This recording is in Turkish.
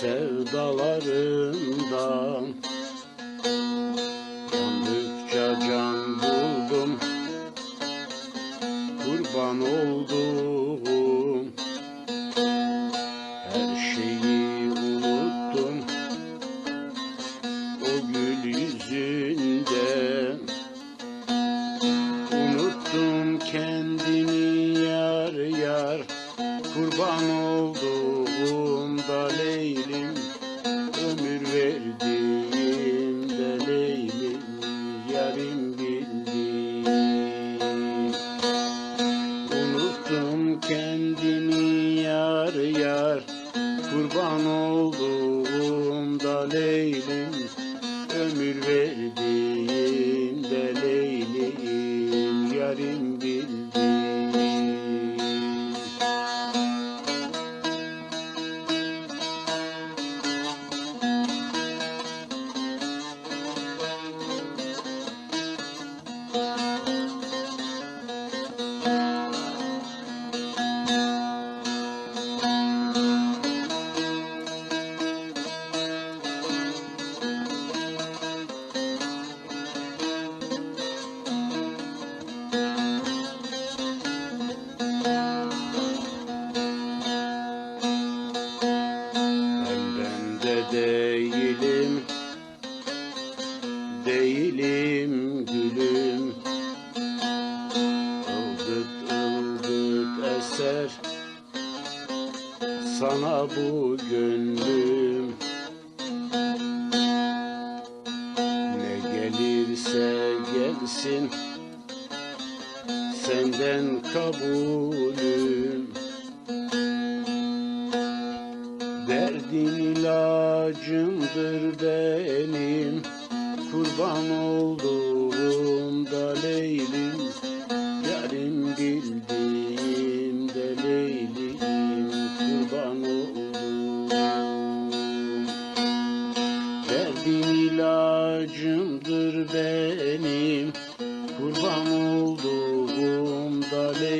sevdalarından. Yandıkça can buldum kurban oldum Her şeyi unuttum o gül yüzünden Unuttum kendimi yar yar Kurban olduğumda Leylim kendimi yar yar. Kurban olduğumda Leylim Ömür verdiğimde Leylim. Yarim bildim değilim Değilim gülüm. Ildıt ıldıt eser Sana bu gönlüm. Ne gelirse gelsin Senden kabulüm Derdin ilacımdır benim Kurban olduğumda Leylim. Yarim bildiğimde Leylim Kurban oldum Derdin ilacımdır benim Kurban olduğumda Leylim